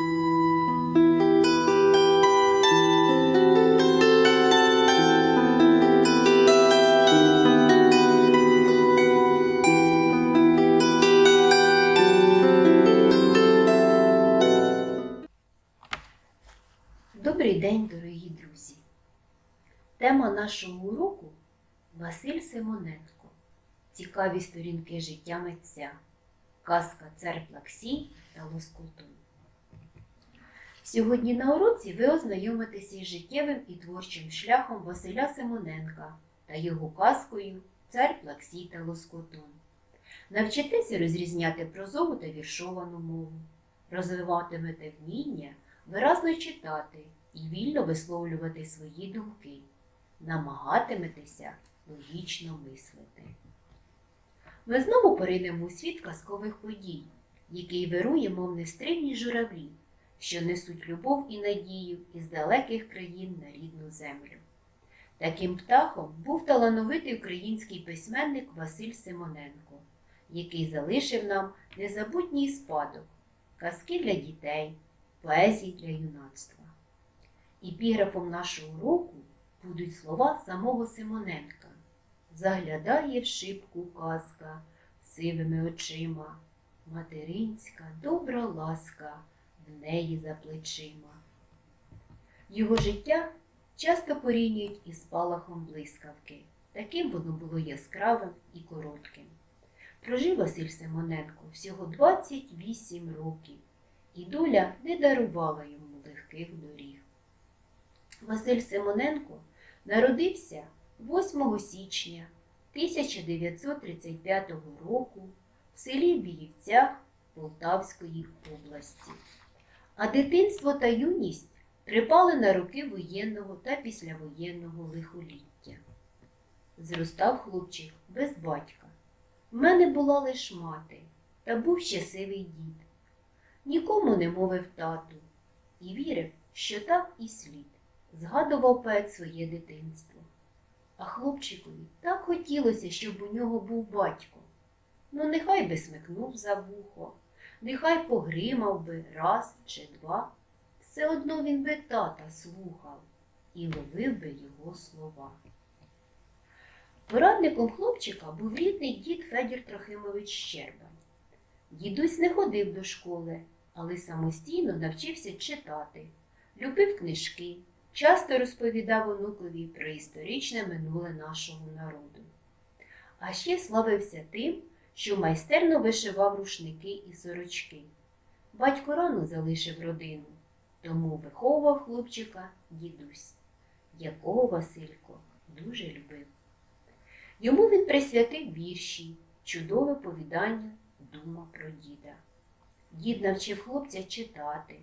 Добрий день, дорогі друзі! Тема нашого уроку Василь Симоненко. Цікаві сторінки життя митця. Казка Цар Плаксій та Лоскутун. Сьогодні на уроці ви ознайомитеся із життєвим і творчим шляхом Василя Симоненка та його казкою Цар Плаксій та Лоскутун. Навчитеся розрізняти прозову та віршовану мову, розвиватимете вміння виразно читати і вільно висловлювати свої думки, намагатиметеся логічно мислити. Ми знову поринемо у світ казкових подій, який вирує, мов нестримні журавлі, що несуть любов і надію із далеких країн на рідну землю. Таким птахом був талановитий український письменник Василь Симоненко, який залишив нам незабутній спадок, казки для дітей, поезії для юнацтва. Епіграфом нашого уроку будуть слова самого Симоненка. Заглядає в шибку казка сивими очима, материнська добра ласка в неї за плечима. Його життя часто порівнюють із спалахом блискавки. Таким воно було яскравим і коротким. Прожив Василь Симоненко всього 28 років, і доля не дарувала йому легких доріг. Василь Симоненко народився 8 січня 1935 року в селі Біївцях Полтавської області, а дитинство та юність припали на роки воєнного та післявоєнного лихоліття. Зростав хлопчик без батька. В мене була лиш мати, та був щасливий дід. Нікому не мовив тату і вірив, що так і слід згадував поет своє дитинство. А хлопчикові так хотілося, щоб у нього був батько. Ну, нехай би смикнув за вухо, нехай погримав би раз чи два. Все одно він би тата слухав і ловив би його слова. Порадником хлопчика був рідний дід Федір Трохимович Щерба. Дідусь не ходив до школи, але самостійно навчився читати, любив книжки, часто розповідав онукові про історичне минуле нашого народу. А ще славився тим, що майстерно вишивав рушники і сорочки. Батько рано залишив родину, тому виховував хлопчика дідусь, якого Василько дуже любив. Йому він присвятив вірші, чудове повідання дума про діда. Дід навчив хлопця читати,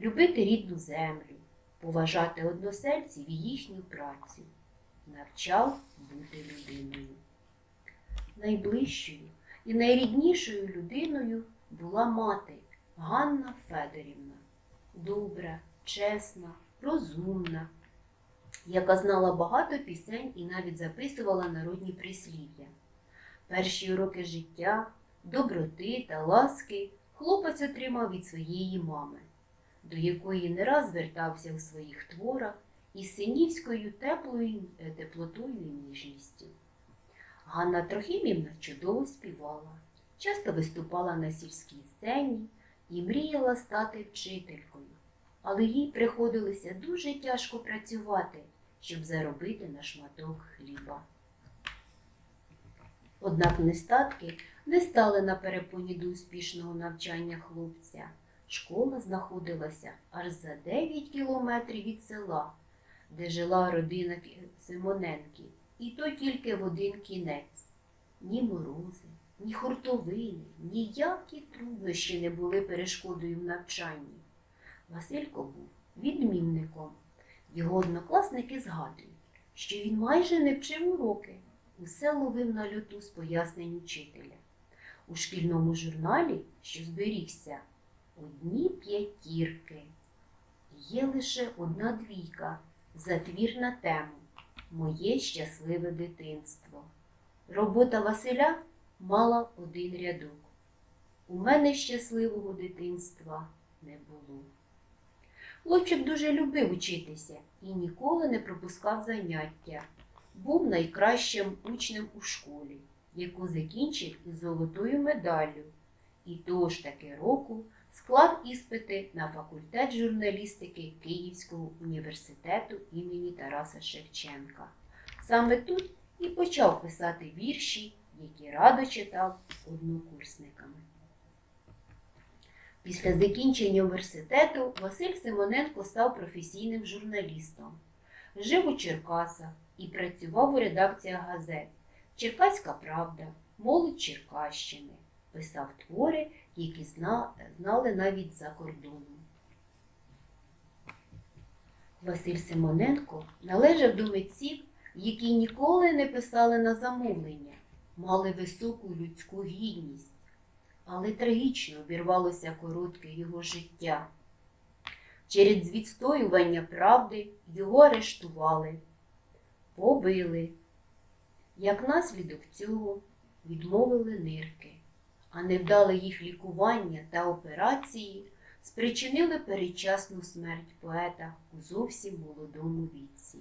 любити рідну землю, поважати односельців і їхню працю, навчав бути людиною. Найближчою і найріднішою людиною була мати Ганна Федорівна, добра, чесна, розумна, яка знала багато пісень і навіть записувала народні прислів'я. Перші уроки життя, доброти та ласки хлопець отримав від своєї мами до якої не раз звертався у своїх творах із синівською теплою е, теплотою і ніжністю. Ганна Трохимівна чудово співала, часто виступала на сільській сцені і мріяла стати вчителькою, але їй приходилося дуже тяжко працювати, щоб заробити на шматок хліба. Однак нестатки не стали на перепоні до успішного навчання хлопця. Школа знаходилася аж за 9 кілометрів від села, де жила родина Симоненків, і то тільки в один кінець. Ні морози, ні хуртовини, ніякі труднощі не були перешкодою в навчанні. Василько був відмінником. Його однокласники згадують, що він майже не вчив уроки, усе ловив на льоту з пояснень учителя. У шкільному журналі, що зберігся, одні п'ятірки. Є лише одна двійка за твір на тему Моє щасливе дитинство. Робота Василя мала один рядок. У мене щасливого дитинства не було. Хлопчик дуже любив учитися і ніколи не пропускав заняття. Був найкращим учнем у школі, яку закінчив із золотою медаллю, і того ж таки року склав іспити на факультет журналістики Київського університету імені Тараса Шевченка. Саме тут і почав писати вірші, які радо читав однокурсниками. Після закінчення університету Василь Симоненко став професійним журналістом. Жив у Черкасах і працював у редакціях газет Черкаська Правда, Молодь Черкащини. Писав твори, які знали навіть за кордоном. Василь Симоненко належав до митців, які ніколи не писали на замовлення, мали високу людську гідність, але трагічно обірвалося коротке його життя. Через відстоювання правди його арештували, побили. Як наслідок цього відмовили нирки, а невдале їх лікування та операції спричинили передчасну смерть поета у зовсім молодому віці.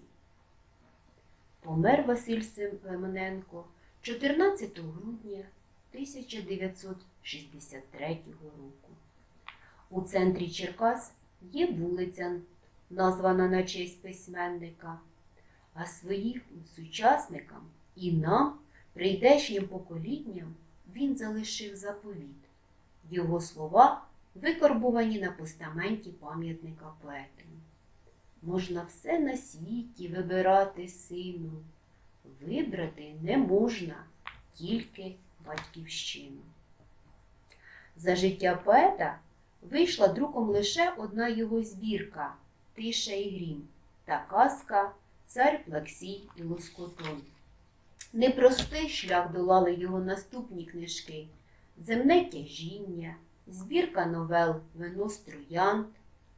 Помер Василь Семененко 14 грудня 1963 року. У центрі Черкас є вулиця, названа на честь письменника, а своїм сучасникам і нам, прийдешнім поколінням, він залишив заповіт. Його слова викорбувані на постаменті пам'ятника поету. Можна все на світі вибирати сину, вибрати не можна тільки батьківщину. За життя поета вийшла друком лише одна його збірка Тиша і грім та казка Цар Плаксій і Лоскотон. Непростий шлях долали його наступні книжки Земне тяжіння, збірка новел Вино з троянд,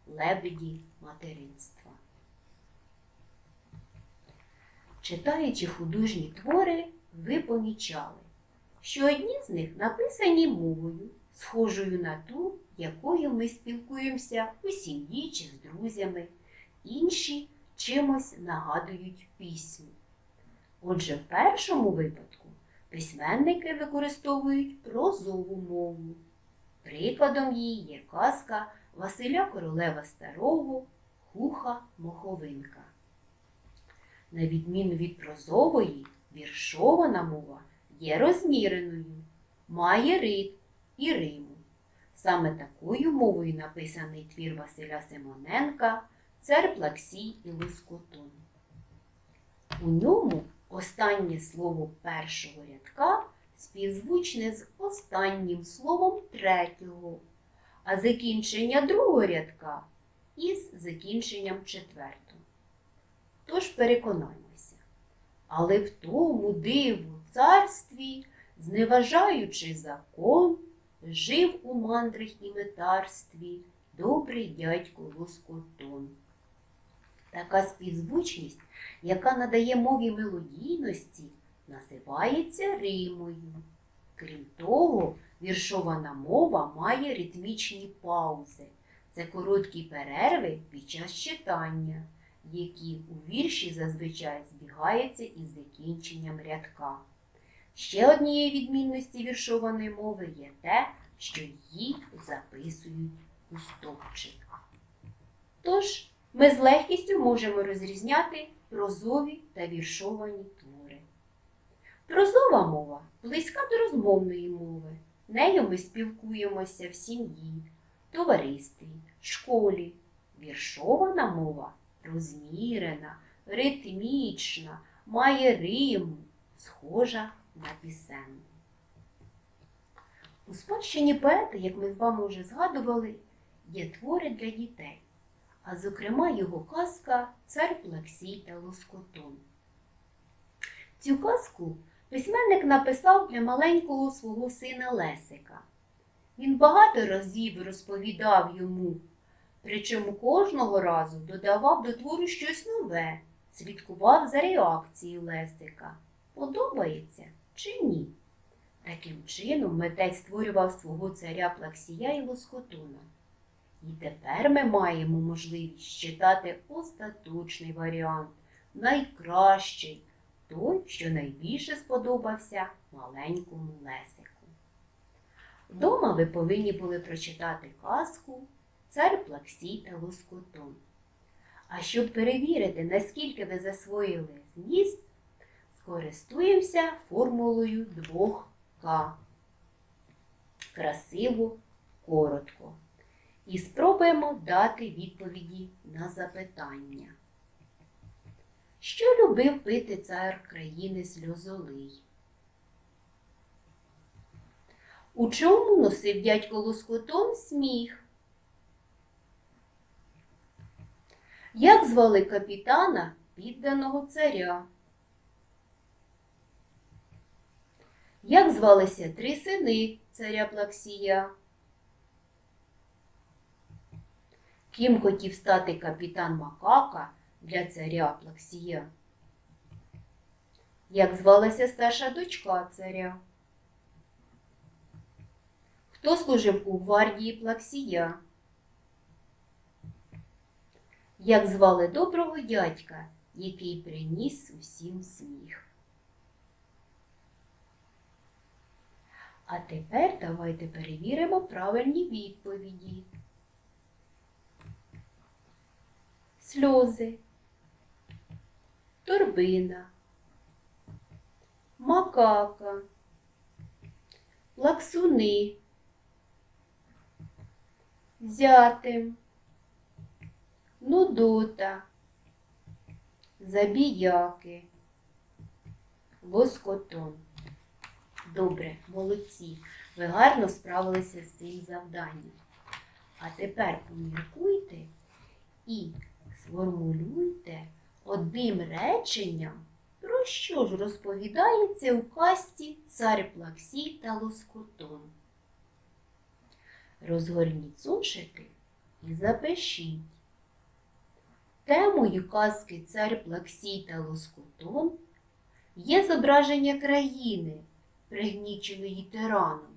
Лебеді материнства. Читаючи художні твори, ви помічали, що одні з них написані мовою, схожою на ту, якою ми спілкуємося у сім'ї чи з друзями, інші чимось нагадують пісню. Отже, в першому випадку письменники використовують прозову мову. Прикладом її є казка Василя Королева Старого Хуха Моховинка. На відміну від прозової, віршована мова є розміреною, має ритм і риму. Саме такою мовою написаний твір Василя Симоненка Цар Плаксій і Лоскотон. У ньому останнє слово першого рядка співзвучне з останнім словом третього, а закінчення другого рядка із закінченням четвертого. Тож переконаймося, але в тому диву царстві, зневажаючи закон, жив у мандрах і метарстві добрий дядько Лоскотон. Така співзвучність, яка надає мові мелодійності, називається римою. Крім того, віршована мова має ритмічні паузи. Це короткі перерви під час читання, які у вірші зазвичай збігаються із закінченням рядка. Ще однією відмінності віршованої мови є те, що її записують у стовпчик. Тож, ми з легкістю можемо розрізняти прозові та віршовані твори. Прозова мова близька до розмовної мови. Нею ми спілкуємося в сім'ї, товаристві, школі. Віршована мова розмірена, ритмічна, має рим, схожа на пісенну. У спадщині поета, як ми з вами вже згадували, є твори для дітей а зокрема його казка Цар Плаксій та Лоскотон. Цю казку письменник написав для маленького свого сина Лесика. Він багато разів розповідав йому, причому кожного разу додавав до твору щось нове, слідкував за реакцією Лесика. Подобається чи ні? Таким чином митець створював свого царя Плаксія і Лоскотона. І тепер ми маємо можливість читати остаточний варіант, найкращий, той, що найбільше сподобався маленькому Лесику. Вдома ви повинні були прочитати казку Цар Плаксій та Лоскотон. А щоб перевірити, наскільки ви засвоїли зміст, скористуємося формулою 2К. Красиво, коротко. І спробуємо дати відповіді на запитання. Що любив пити цар країни сльозолий? У чому носив дядько Лоскотон сміх? Як звали капітана підданого царя? Як звалися три сини царя Плаксія? Ким хотів стати капітан Макака для царя Плаксія? Як звалася старша дочка царя? Хто служив у гвардії Плаксія? Як звали доброго дядька, який приніс усім сміх? А тепер давайте перевіримо правильні відповіді. Сльози, торбина, макака, лаксуни, зятим, нудота, забіяки, лоскотон. Добре, молодці. Ви гарно справилися з цим завданням. А тепер поміркуйте і сформулюйте одним реченням, про що ж розповідається у казці цар Плаксій та Лоскотон. Розгорніть зошити і запишіть. Темою казки цар Плаксій та Лоскотон є зображення країни, пригніченої тираном,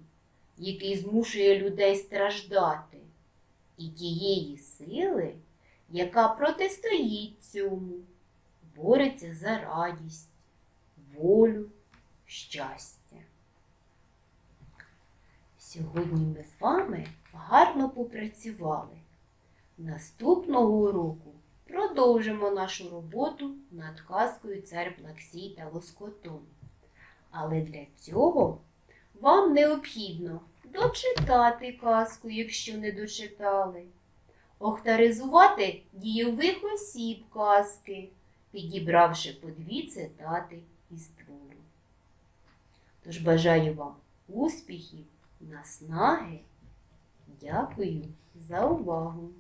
який змушує людей страждати, і тієї сили, яка протистоїть цьому, бореться за радість, волю, щастя. Сьогодні ми з вами гарно попрацювали. Наступного уроку продовжимо нашу роботу над казкою цар Плаксій та Лоскотон. Але для цього вам необхідно дочитати казку, якщо не дочитали, охтаризувати дійових осіб казки, підібравши по дві цитати із твору. Тож бажаю вам успіхів, наснаги. Дякую за увагу!